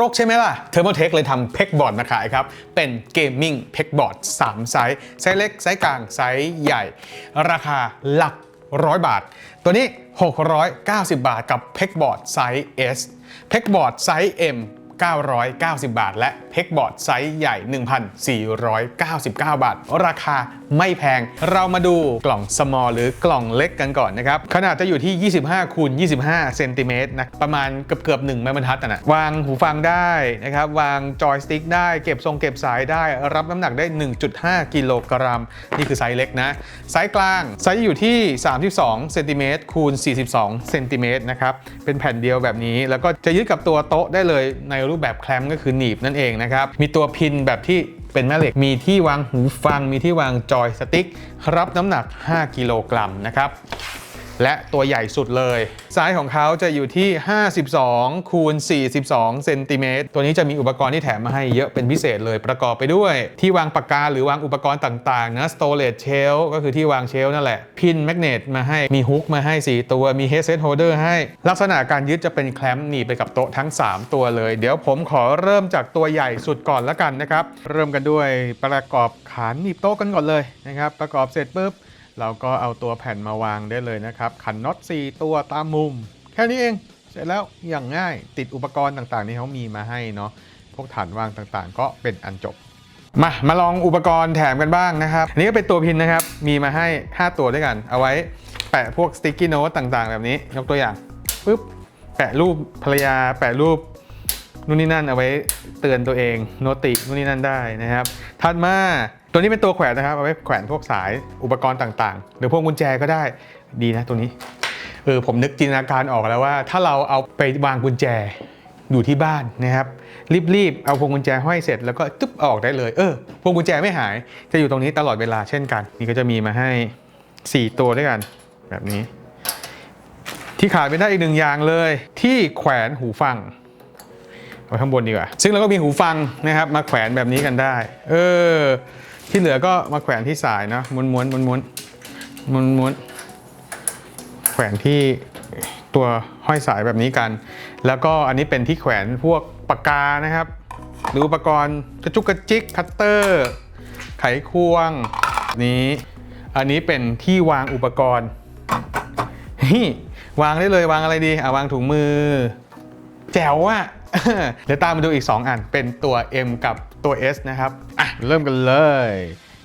รกใช่ไหมล่ะเทอร์โมเทคเลยทำเพกบอร์ดมาขายครับ เป็นเกมมิ่งเพกบอร์ด3ไซส์ไซส์เล็ก ไซส์กลาง ไซส์ใหญ่ ราคาหลักร้อยบาท ตัวนี้ 690 บาทกับเพกบอร์ดไซส์ S เพกบอร์ดไซส์ M 990 บาท และเพกบอร์ดไซส์ใหญ่ 1,499 บาท ราคาไม่แพง เรามาดูกล่อง small หรือกล่องเล็กกันก่อนนะครับ ขนาดจะอยู่ที่ 25คูณ25เซนติเมตรนะประมาณเกือบเกือบๆ1ไม้บรรทัดอะนะวางหูฟังได้นะครับวางจอยสติ๊กได้เก็บทรงเก็บสายได้ รับน้ำหนักได้ 1.5 กิโลกรัม นี่คือไซส์เล็กนะ ไซส์กลาง ไซส์อยู่ที่ 32เซนติเมตรคูณ42เซนติเมตรนะครับเป็นแผ่นเดียวแบบนี้แล้วก็จะยึดกับตัวโต๊ะได้เลยในรูปแบบแคลมก็คือหนีบนั่นเองนะครับ มีตัวพินแบบที่เป็นแม่เหล็ก มีที่วางหูฟัง มีที่วางจอยสติ๊ก รับน้ำหนัก 5 กิโลกรัมนะครับ และตัวใหญ่สุดเลย ไซส์ของเขาจะอยู่ที่ 52 คูณ 42 เซนติเมตร ตัวนี้จะมีอุปกรณ์ที่แถมมาให้เยอะเป็นพิเศษเลยประกอบไปด้วย ที่วางปากกาหรือวางอุปกรณ์ต่างๆนะ storage shelf ก็คือที่วางเชลนั่นแหละ พินแมกเนตมาให้มีฮุกมาให้ 4 ตัวมี headset holder ให้ ลักษณะการยึดจะเป็นแคลมป์หนีบไปกับโต๊ะทั้ง 3 ตัวเลย เดี๋ยวผมขอเริ่มจากตัวใหญ่สุดก่อนละกันนะครับเริ่มกันด้วยประกอบขานหนีบโต๊ะกันก่อนเลยนะครับประกอบเสร็จปุ๊บ เราก็เอาตัวแผ่นมาวางได้เลยนะครับ ขันน็อต4ตัวตามมุม แค่นี้เอง เสร็จแล้วอย่างง่ายติดอุปกรณ์ต่างๆที่เขามีมาให้เนาะพวกฐานวางต่างๆ ก็เป็นอันจบมามาลองอุปกรณ์แถมกันบ้างนะครับนนี้ก็เป็นตัวพินนะครับ มีมาให้ 5 ตัวด้วยกัน เอาไว้แปะพวกสติ๊กกี้โน้ตต่างๆ แบบนี้ ยกตัวอย่างปุ๊บแปะรูปภรรยา แปะรูปนู่นนี่นั่นเอาไว้เตือนตัวเองโนตินู่นนี่นั่นได้นะครับถัดมา ตัวนี้เป็นตัวแขวนนะครับเอาไว้แขวนพวกสายอุปกรณ์ต่างๆ หรือพวกกุญแจก็ได้ดีนะตัวนี้เออผมนึกจินตนาการออกแล้วว่า ถ้าเราเอาไปวางกุญแจอยู่ที่บ้านนะครับรีบๆเอาพวงกุญแจห้อยเสร็จแล้วก็ตึ๊บอออกได้เลยเออพวงกุญแจไม่หาย จะอยู่ตรงนี้ตลอดเวลาเช่นกัน นี่ก็จะมีมาให้ 4 ตัวด้วยกัน แบบนี้ ที่ขาดไม่ได้อีกหนึ่งอย่างเลย ที่แขวนหูฟังไว้ข้างบนดีกว่า ซึ่งเราก็มีหูฟังนะครับ มาแขวนแบบนี้กันได้ เออ ที่เหลือก็มาแขวนที่สายนะม้วนม้วนม้วนม้วนม้วนม้วนแขวนที่ตัวห้อยสายแบบนี้กัน แล้วก็อันนี้เป็นที่แขวนพวกปากกานะครับ หรืออุปกรณ์กระจุกกระจิกคัตเตอร์ ไขควงนี้ อันนี้เป็นที่วางอุปกรณ์นี่วางได้เลยวางอะไรดีอะวางถุงมือ แจ๋วอะเดี๋ยวตามมาดูอีก 2 อันเป็นตัว M กับ ตัว S นะครับอะเริ่มกันเลย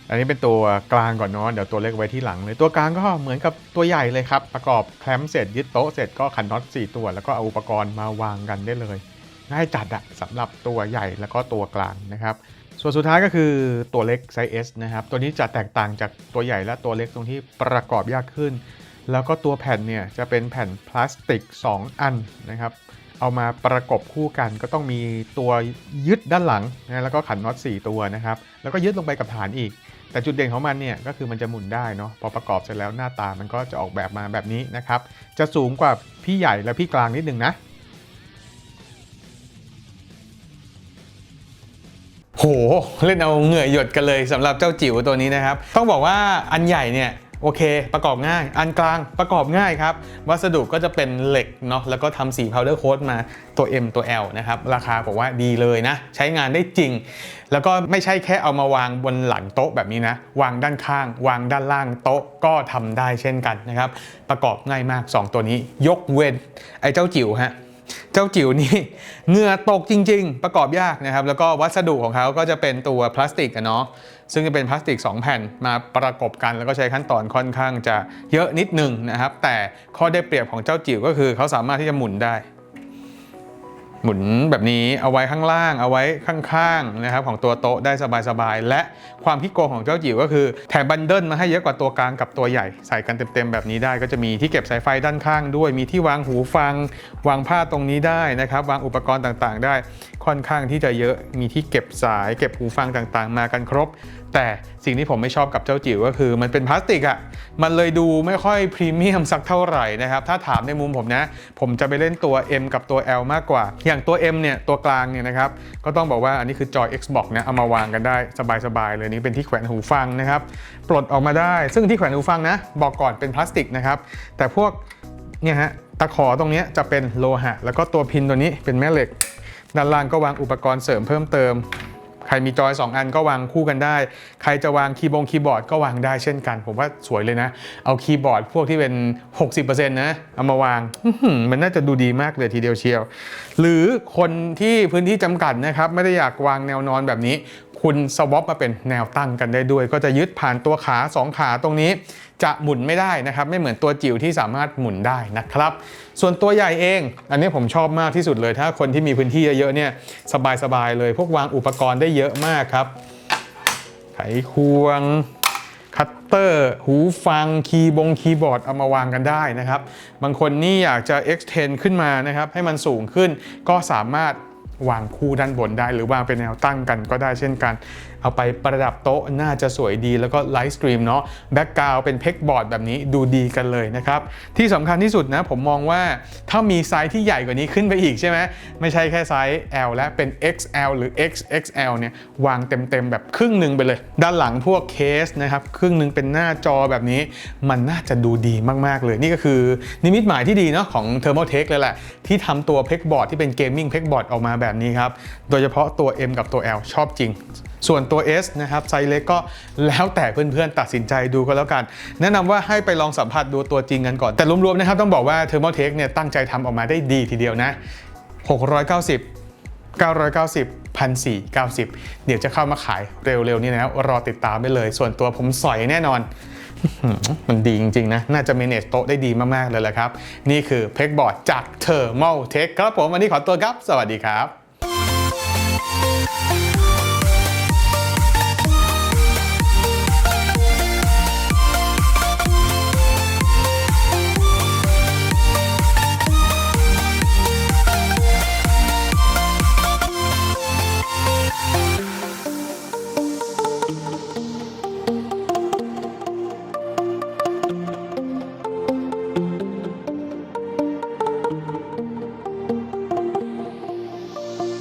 อันนี้เป็นตัวกลางก่อนเนาะเดี๋ยวตัวเล็กไว้ที่หลังเลย ตัวกลางก็เหมือนกับตัวใหญ่เลยครับ ประกอบแคลมเสร็จยึดโต๊ะเสร็จก็ขันน็อต4 ตัว แล้วก็เอาอุปกรณ์มาวางกันได้เลย ง่ายจัดอะสำหรับตัวใหญ่แล้วก็ตัวกลางนะครับส่วนสุดท้ายก็คือตัวเล็กไซส์ S นะครับ ตัวนี้จะแตกต่างจากตัวใหญ่และตัวเล็กตรงที่ประกอบยากขึ้น แล้วก็ตัวแผ่นเนี่ยจะเป็นแผ่นพลาสติก 2 อันนะครับ เอามาประกบคู่กันก็ต้องมีตัวยึดด้านหลังนะแล้วก็ขันน็อต4ตัวนะครับ แล้วก็ยึดลงไปกับฐานอีก แต่จุดเด่นของมันเนี่ยก็คือมันจะหมุนได้เนาะพอประกอบเสร็จแล้วหน้าตามันก็จะออกแบบมาแบบนี้นะครับ จะสูงกว่าพี่ใหญ่และพี่กลางนิดนึงนะโหเล่นเอาเหงื่อหยดกันเลยสำหรับเจ้าจิ๋วตัวนี้นะครับ ต้องบอกว่าอันใหญ่เนี่ย โอเค ประกอบง่าย อันกลางประกอบง่ายครับ วัสดุก็จะเป็นเหล็กเนาะแล้วก็ทำสี powder coat มาตัว M ตัว L นะครับ ราคาบอกว่าดีเลยนะ ใช้งานได้จริง แล้วก็ไม่ใช่แค่เอามาวางบนหลังโต๊ะแบบนี้นะ วางด้านข้าง วางด้านล่างโต๊ะก็ทำได้เช่นกันนะครับ ประกอบง่ายมาก 2 ตัวนี้ ยกเว้นไอ้เจ้าจิ๋วฮะ เจ้าจิ๋วนี่เหงื่อตกจริง ๆ ประกอบยากนะครับ แล้วก็วัสดุของเขาก็จะเป็นตัวพลาสติกอะเนาะซึ่งจะเป็นพลาสติก 2 แผ่นมาประกบกัน แล้วก็ใช้ขั้นตอนค่อนข้างจะเยอะนิดหนึ่งนะครับ แต่ข้อได้เปรียบของเจ้าจิ๋วก็คือเขาสามารถที่จะหมุนได้ หมุนแบบนี้เอาไว้ข้างล่างเอาไว้ข้างๆนะครับของตัวโต๊ะได้สบายๆ และความพิโกงของเจ้าจิ๋วก็คือแถมบันเดิลมาให้เยอะกว่าตัวกลางกับตัวใหญ่ ใส่กันเต็มๆแบบนี้ได้ ก็จะมีที่เก็บสายไฟด้านข้างด้วย มีที่วางหูฟัง วางผ้าตรงนี้ได้นะครับวางอุปกรณ์ต่างๆ ได้ค่อนข้างที่จะเยอะมีที่เก็บสาย เก็บหูฟังต่างๆ มากันครบ แต่สิ่งที่ผมไม่ชอบกับเจ้าจิ๋วก็คือมันเป็นพลาสติกอะ่ะ มันเลยดูไม่ค่อยพรีเมียมสักเท่าไหร่นะครับ ถ้าถามในมุมผมนะ ผมจะไปเล่นตัว M กับตัว L มากกว่า อย่างตัว M เนี่ย ตัวกลางเนี่ยนะครับ ก็ต้องบอกว่าอันนี้คือจอย Xbox นะ เอามาวางกันได้สบายๆเลยนี่เป็นที่แขวนหูฟังนะครับ ปลดออกมาได้ ซึ่งที่แขวนหูฟังนะ บอกก่อนเป็นพลาสติกนะครับ แต่พวกเนี่ยฮะตะขอตรงนี้จะเป็นโลหะ แล้วก็ตัวพินตัวนี้เป็นแม่เหล็ก ด้านล่างก็วางอุปกรณ์เสริมเพิ่มเติม ใครมีจอย 2 อันก็วางคู่กันได้ ใครจะวางคีย์บงคีย์บอร์ดก็วางได้เช่นกัน ผมว่าสวยเลยนะ เอาคีย์บอร์ดพวกที่เป็น 60%นะ เอามาวาง มันน่าจะดูดีมากเลยทีเดียวเชียว หรือคนที่พื้นที่จำกัดนะครับ ไม่ได้อยากวางแนวนอนแบบนี้ คุณสวอปมาเป็นแนวตั้งกันได้ด้วย ก็จะยึดผ่านตัวขา 2 ขาตรงนี้จะหมุนไม่ได้นะครับ ไม่เหมือนตัวจิ๋วที่สามารถหมุนได้นะครับ ส่วนตัวใหญ่เอง อันนี้ผมชอบมากที่สุดเลย ถ้าคนที่มีพื้นที่เยอะๆเนี่ยสบายๆเลย พวกวางอุปกรณ์ได้เยอะมากครับ ไขควงคัตเตอร์ หูฟัง คีย์บงคีย์บอร์ด เอามาวางกันได้นะครับ บางคนนี่อยากจะ extend ขึ้นมานะครับ ให้มันสูงขึ้นก็สามารถ วางคู่ด้านบนได้ หรือวางเป็นแนวตั้งกันก็ได้เช่นกัน เอาไปประดับโต๊ะน่าจะสวยดี แล้วก็ไลฟ์สตรีมเนาะแบ็กกราวเป็นเพกบอร์ดแบบนี้ดูดีกันเลยนะครับ ที่สำคัญที่สุดนะผมมองว่าถ้ามีไซส์ที่ใหญ่กว่านี้ขึ้นไปอีกใช่ไหมไม่ใช่แค่ไซส์ L และเป็น XL หรือ XXL เนี่ยวางเต็มๆแบบครึ่งหนึ่งไปเลย ด้านหลังพวกเคสนะครับครึ่งหนึ่งเป็นหน้าจอแบบนี้ มันน่าจะดูดีมากๆเลย นี่ก็คือนิมิตหมายที่ดีเนาะของ Thermaltake เลยแหละที่ทำตัวเพกบอร์ดที่เป็นเกมมิ่งเพกบอร์ดออกมาแบบนี้ครับ โดยเฉพาะตัว M กับตัว L ชอบจริง ส่วนตัว S นะครับไซส์เล็กก็แล้วแต่เพื่อนๆ ตัดสินใจดูก็แล้วกัน แนะนำว่าให้ไปลองสัมผัสดูตัวจริงกันก่อน แต่รวมๆนะครับต้องบอกว่า Thermaltake เนี่ยตั้งใจทำออกมาได้ดีทีเดียวนะ 690 990 1490 เดี๋ยวจะเข้ามาขายเร็วๆ นี้นะรอติดตามได้เลย ส่วนตัวผมสอยแน่นอน มันดีจริง ๆ นะ น่าจะ manage โต๊ะได้ดีมาก ๆ เลยแหละครับ นี่คือเพกบอร์ดจาก Thermaltake ครับผม วันนี้ขอตัวครับ สวัสดีครับ